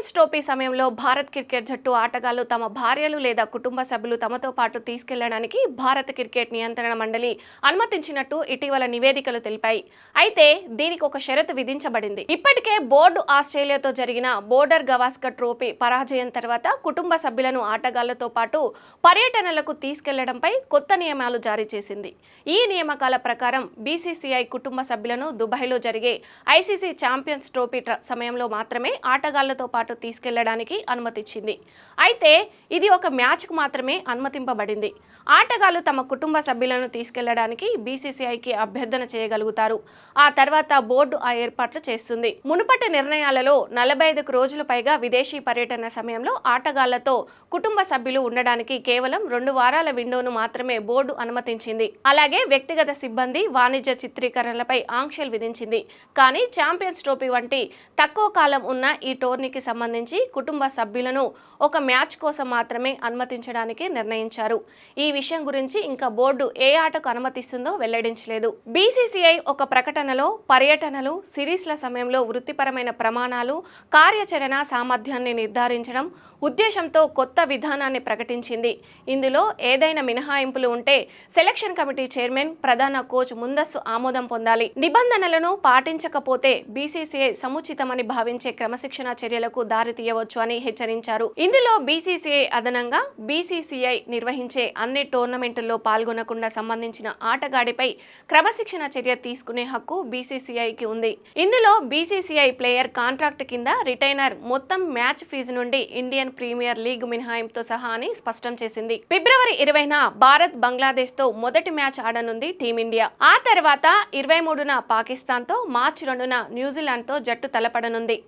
Champions trophy సమయంలో Bharat cricket జట్టు ఆటగాళ్ళు తమ భార్యలు లేదా కుటుంబ సభ్యులు తమతో పాటు తీసుకెళ్ళడానికి భారత క్రికెట్ నియంత్రణ మండలి అనుమతించినట్టు ఇటీవల నివేదికలు తెలిపాయి. అయితే దీనికి ఒక షరతు విధించబడింది. ఇప్పటికే బోర్డు ఆస్ట్రేలియాతో జరిగిన బోర్డర్ గవాస్కర్ ట్రోఫీ పరాజయం తర్వాత కుటుంబ సభ్యులను ఆటగాళ్ళతో పాటు పర్యటనలకు తీసుకెళ్ళడంపై కొత్త నియమాలు జారీ చేసింది. ఈ నియామకాల ప్రకారం బీసీసీఐ కుటుంబ సభ్యులను దుబాయ్లో జరిగే ఐసీసీ ఛాంపియన్స్ ట్రోఫీ ట్ర- సమయంలో మాత్రమే ఆటగాళ్ళతో పాటు తీసుకెళ్ళడానికి అనుమతిచ్చింది. అయితే ఇది ఒక మ్యాచ్కు మాత్రమే అనుమతింపబడింది. ఆటగాళ్ళు తమ కుటుంబ సభ్యులను తీసుకెళ్ళడానికి బీసీసీఐకి అభ్యర్థన చేయగలుగుతారు. ఆ తర్వాత బోర్డు ఆ ఏర్పాట్లు చేస్తుంది. మునుపటి నిర్ణయాలలో నలభై ఐదుకు రోజులు పైగా విదేశీ పర్యటన సమయంలో ఆటగాళ్ళతో కుటుంబ సభ్యులు ఉండడానికి కేవలం రెండు వారాల విండోను మాత్రమే బోర్డు అనుమతించింది. అలాగే వ్యక్తిగత సిబ్బంది వాణిజ్య చిత్రీకరణలపై ఆంక్షలు విధించింది. కానీ ఛాంపియన్స్ ట్రోఫీ వంటి తక్కువ కాలం ఉన్న ఈ టోర్నీకి సంబంధించి కుటుంబ సభ్యులను ఒక మ్యాచ్ కోసం మాత్రమే అనుమతించడానికి నిర్ణయించారు. ఈ విషయం గురించి ఇంకా బోర్డు ఏ ఆటకు అనుమతిస్తుందో వెల్లడించలేదు. బీసీసీఐ ఒక ప్రకటనలో పర్యటనలు సిరీస్ల సమయంలో వృత్తిపరమైన ప్రమాణాలు కార్యాచరణ సామర్థ్యాన్ని నిర్ధారించడం ఉద్దేశంతో కొత్త విధానాన్ని ప్రకటించింది. ఇందులో ఏదైనా మినహాయింపులు ఉంటే సెలక్షన్ కమిటీ చైర్మన్ ప్రధాన కోచ్ ముందస్తు ఆమోదం పొందాలి. నిబంధనలను పాటించకపోతే బీసీసీఐ సముచితమని భావించే క్రమశిక్షణ చర్యలకు దారి తీయవచ్చు అని హెచ్చరించారు. ఇందులో బీసీసీఐ అదనంగా బీసీసీఐ నిర్వహించే అన్ని టోర్నమెంటుల్లో పాల్గొనకుండా సంబంధించిన ఆటగాడిపై క్రమశిక్షణ చర్య తీసుకునే హక్కు బీసీసీఐకి ఉంది. ఇందులో బీసీసీఐ ప్లేయర్ కాంట్రాక్ట్ కింద రిటైనర్ మొత్తం మ్యాచ్ ఫీజు నుండి ఇండియన్ ప్రీమియర్ లీగ్ మినహాయింపుతో సహా అని స్పష్టం చేసింది. ఫిబ్రవరి ఇరవైన భారత్ బంగ్లాదేశ్తో మొదటి మ్యాచ్ ఆడనుంది టీమిండియా. ఆ తర్వాత ఇరవై మూడున పాకిస్తాన్తో మార్చి రెండున న్యూజిలాండ్తో జట్టు తలపడనుంది.